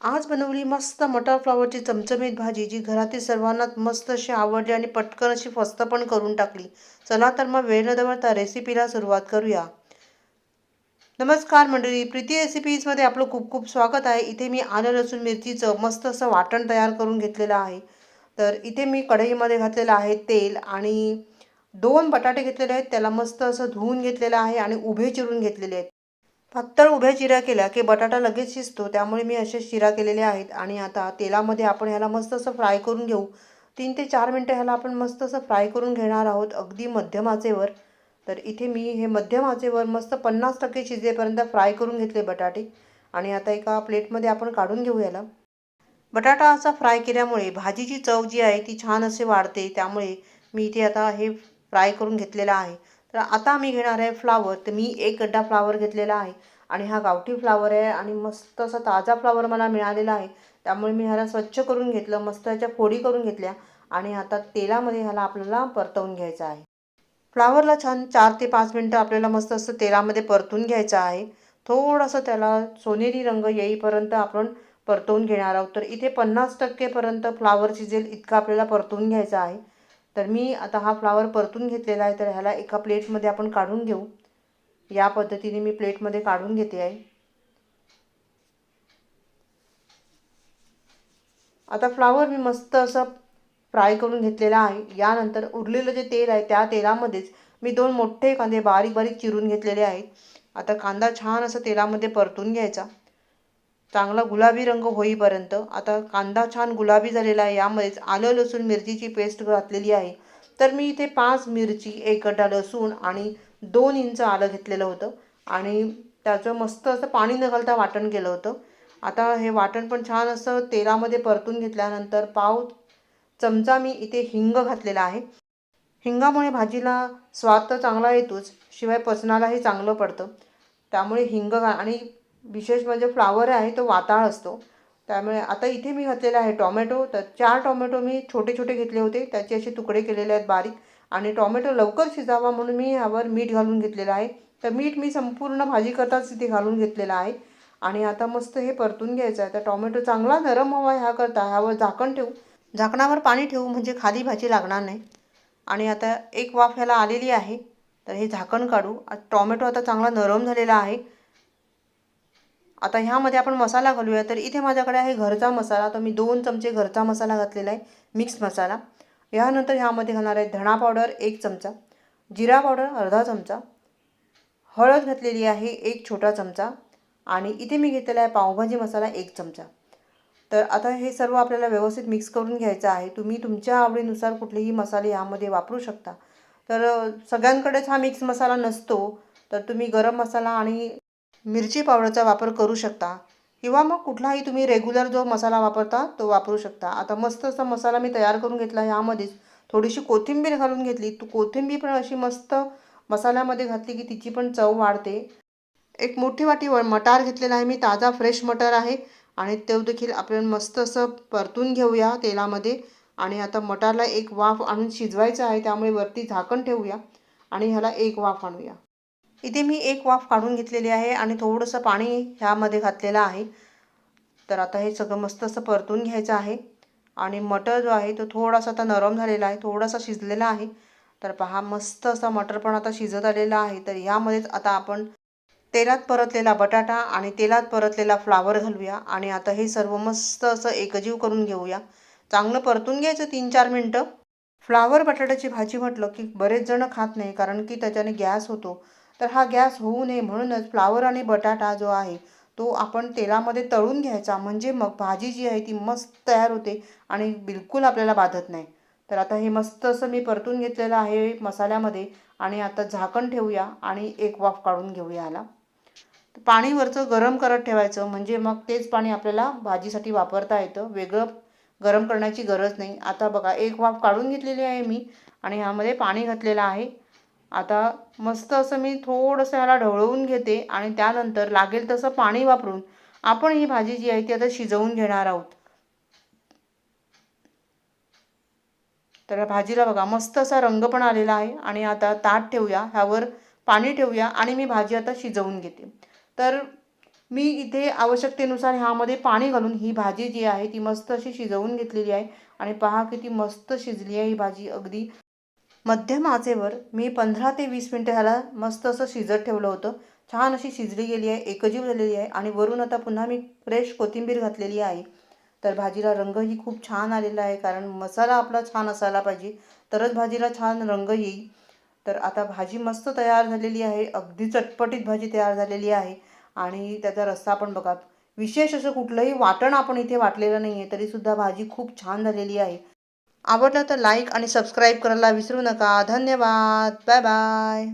आज बनवली मस्त मटर फ्लावरची चमचमीत भाजी जी घरातील सर्वांनाच मस्त अशी आवडली आणि पटकन अशी फस्त पण करून टाकली. चला तर मग वेळ न दवडता रेसिपीला सुरुवात करूया. नमस्कार मंडळी प्रीती रेसिपीजमध्ये आपलं खूप खूप स्वागत आहे. इथे मी आलं लसूण मिरचीचं मस्त असं वाटण तयार करून घेतलेलं आहे. तर इथे मी कढईमध्ये घातलेलं आहे तेल आणि दोन बटाटे घेतलेले आहेत. त्याला मस्त असं धुवून घेतलेलं आहे आणि उभे चिरून घेतलेले आहेत. पातळ उभ्या चिऱ्या केल्या की बटाटा लगेच शिजतो. त्यामुळे मी असे चिरा केलेले आहेत. आणि आता तेलामध्ये आपण ह्याला मस्त असं फ्राय करून घेऊ. तीन ते चार मिनटं ह्याला आपण मस्त असं फ्राय करून घेणार आहोत. अगदी मध्यम आचेवर. तर इथे मी हे मध्यम आचेवर मस्त पन्नास टक्के शिजेपर्यंत फ्राय करून घेतले बटाटे. आणि आता एका प्लेटमध्ये आपण काढून घेऊ याला बटाटा असा फ्राय केल्यामुळे भाजीची चव जी आहे ती छान असे वाढते. त्यामुळे मी इथे आता हे फ्राय करून घेतलेलं आहे. तर आता मी घेणार आहे फ्लावर. तर मी एक गड्डा फ्लावर घेतलेला आहे आणि हा गावठी फ्लावर आहे आणि मस्त असा ताजा फ्लावर मला मिळालेला आहे. त्यामुळे मी ह्याला स्वच्छ करून घेतलं मस्त ह्याच्या फोडी करून घेतल्या आणि आता तेलामध्ये ह्याला आपल्याला परतवून घ्यायचं आहे. फ्लावरला छान चार ते पाच मिनटं आपल्याला मस्त असं तेलामध्ये परतून घ्यायचं आहे. थोडंसं त्याला सोनेरी रंग येईपर्यंत आपण परतवून घेणार आहोत. तर इथे पन्नास टक्केपर्यंत फ्लावर शिजेल इतका आपल्याला परतवून घ्यायचा आहे. तर मी आता हा फ्लावर परतून घेतलेला आहे तर ह्याला एका प्लेटमध्ये आपण काढून घेऊ. या पद्धतीने मी प्लेटमध्ये काढून घेते आहे. आता फ्लावर मी मस्त असं फ्राय करून घेतलेला आहे. यानंतर उरलेलं जे तेल आहे त्या तेलामध्येच मी दोन मोठे कांदे बारीक बारीक चिरून घेतलेले आहेत. आता कांदा छान असं तेलामध्ये परतून घ्यायचा. चांगला गुलाबी रंग होईपर्यंत आता कांदा छान गुलाबी झालेला आहे यामध्येच आलं लसूण मिरचीची पेस्ट घातलेली आहे. तर मी इथे पाच मिरची एक गड्डा लसूण आणि दोन इंच आलं घेतलेलं होतं. आणि त्याचं मस्त असं पाणी न घालता वाटण केलं होतं. आता हे वाटण पण छान असं तेलामध्ये परतून घेतल्यानंतर पाव चमचा मी इथे हिंग घातलेला आहे. हिंगामुळे भाजीला स्वाद तर चांगला येतोच शिवाय पचनालाही चांगलं पडतं. त्यामुळे हिंग घा आणि विशेष म्हणजे फ्लावर आहे तो वाताळ असतो. त्यामुळे आता इथे मी घातलेला आहे टॉमॅटो. तर चार टॉमॅटो मी छोटे छोटे घेतले होते. त्याचे असे तुकडे केलेले आहेत बारीक. आणि टॉमॅटो लवकर शिजावा म्हणून मी ह्यावर मीठ घालून घेतलेलं आहे. तर मीठ मी संपूर्ण भाजी करताच इथे घालून घेतलेलं आहे. आणि आता मस्त हे परतून घ्यायचं आहे. तर टॉमॅटो चांगला नरम हवा ह्या करता ह्यावर झाकण ठेवू. झाकणावर पाणी ठेवू म्हणजे खाली भाजी लागणार नाही. आणि आता एक वाफ ह्याला आलेली आहे. तर हे झाकण काढू. टॉमॅटो आता चांगला नरम झालेला आहे. आता ह्यामध्ये आपण मसाला घालूया. तर इथे माझ्याकडे आहे घरचा मसाला. तर मी दोन चमचे घरचा मसाला घातलेला आहे. मिक्स मसाला. यानंतर ह्यामध्ये घालणार आहे धणा पावडर एक चमचा. जिरा पावडर अर्धा चमचा. हळद घातलेली आहे एक छोटा चमचा. आणि इथे मी घेतलेला आहे पावभाजी मसाला एक चमचा. तर आता हे सर्व आपल्याला व्यवस्थित मिक्स करून घ्यायचं आहे. तुम्ही तुमच्या आवडीनुसार कुठलेही मसाले यामध्ये वापरू शकता. तर सगळ्यांकडेच हा मिक्स मसाला नसतो. तर तुम्ही गरम मसाला आणि मिरची पावडरचा वापर करू शकता. किंवा मग कुठलाही तुम्ही रेग्युलर जो मसाला वापरता तो वापरू शकता. आता मस्त असा मसाला मी तयार करून घेतला ह्यामध्येच थोडीशी कोथिंबीर घालून घेतली. तू कोथिंबीर पण अशी मस्त मसाल्यामध्ये घातली की तिची पण चव वाढते. एक मोठी वाटी व मटार घेतलेला आहे मी. ताजा फ्रेश मटर आहे. आणि तो देखील आपण मस्त असं परतून घेऊया तेलामध्ये. आणि आता मटारला एक वाफ आणून शिजवायचं आहे. त्यामुळे वरती झाकण ठेवूया. आणि ह्याला एक वाफ आणूया. इथे मी एक वाफ काढून घेतलेली आहे आणि थोडंसं पाणी ह्यामध्ये घातलेलं आहे. तर आता हे सगळं मस्त असं परतून घ्यायचं आहे. आणि मटर जो आहे तो थोडासा आता नरम झालेला आहे थोडासा शिजलेला आहे. तर पहा मस्त असा मटर पण आता शिजत आलेला आहे. तर यामध्येच आता आपण तेलात परतलेला बटाटा आणि तेलात परतलेला फ्लावर घालूया. आणि आता हे सर्व मस्त असं एकजीव करून घेऊया. चांगलं परतून घ्यायचं तीन चार मिनटं. फ्लावर बटाट्याची भाजी म्हटलं की बरेच जण खात नाही कारण की त्याच्याने गॅस होतो. तर हा गॅस होऊ नये म्हणूनच फ्लावर आणि बटाटा जो आहे तो आपण तेलामध्ये तळून घ्यायचा. म्हणजे मग भाजी जी आहे ती मस्त तयार होते आणि बिलकुल आपल्याला बाधत नाही. तर आता हे मस्त असं मी परतून घेतलेलं आहे मसाल्यामध्ये आणि आता झाकण ठेवूया आणि एक वाफ काढून घेऊया ह्याला पाणी वरचं गरम करत ठेवायचं. म्हणजे मग तेच पाणी आपल्याला भाजीसाठी वापरता येतं. वेगळं गरम करण्याची गरज नाही. आता बघा एक वाफ काढून घेतलेली आहे मी आणि ह्यामध्ये पाणी घातलेलं आहे. आता मस्त असं मी थोडंसं ह्याला ढवळवून घेते आणि त्यानंतर लागेल तसं पाणी वापरून आपण ही भाजी जी आहे ती आता शिजवून घेणार आहोत. तर भाजीला बघा मस्त असा रंग पण आलेला आहे आणि आता ताट ठेवूया ह्यावर पाणी ठेवूया आणि मी भाजी आता शिजवून घेते. तर मी इथे आवश्यकतेनुसार ह्यामध्ये पाणी घालून ही भाजी जी आहे ती मस्त अशी शिजवून घेतलेली आहे आणि पहा किती मस्त शिजली आहे ही भाजी अगदी. मध्यम आचेवर मी पंधरा ते वीस मिनटं ह्याला मस्त असं शिजत ठेवलं होतं. छान अशी शिजली गेली आहे एकजीव झालेली आहे आणि वरून आता पुन्हा मी फ्रेश कोथिंबीर घातलेली आहे. तर भाजीला रंगही खूप छान आलेला आहे कारण मसाला आपला छान असायला पाहिजे. तरच भाजीला छान रंग येईल. तर आता भाजी मस्त तयार झालेली आहे अगदी चटपटीत भाजी तयार झालेली आहे. आणि त्याचा रस्सा पण बघा विशेष असं कुठलंही वाटण आपण इथे वाटलेलं नाही आहे तरीसुद्धा भाजी खूप छान झालेली आहे. आवडलं तर लाईक आणि सबस्क्राईब करायला विसरू नका. धन्यवाद. Bye bye